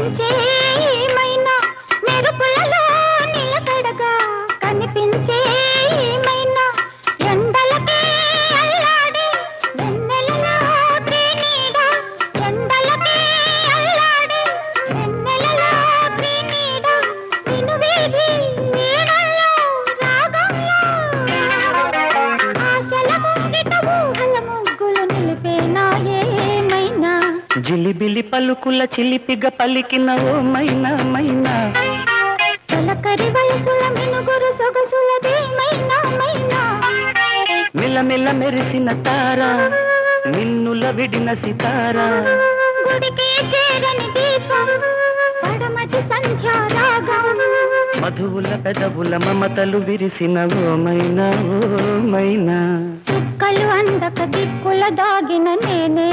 நின்றே జిలిబిలి పలుకుల చిలిపిగ పలికిన ఓ మైనా మైనా. తొలకరి వయసుల మినుగురు సొగసులదేమైనా మైనా మిలమిల మెరిసిన తార నిన్నుల విడిన సితారా. గుడికి చేరని దీపం పడమటి సంధ్యారాగం మధువుల పెదవుల మమతలు విరిసిన ఓ మైనా ఓ మైనా. చుక్కలు అందక దిక్కుల దాగిన మైనా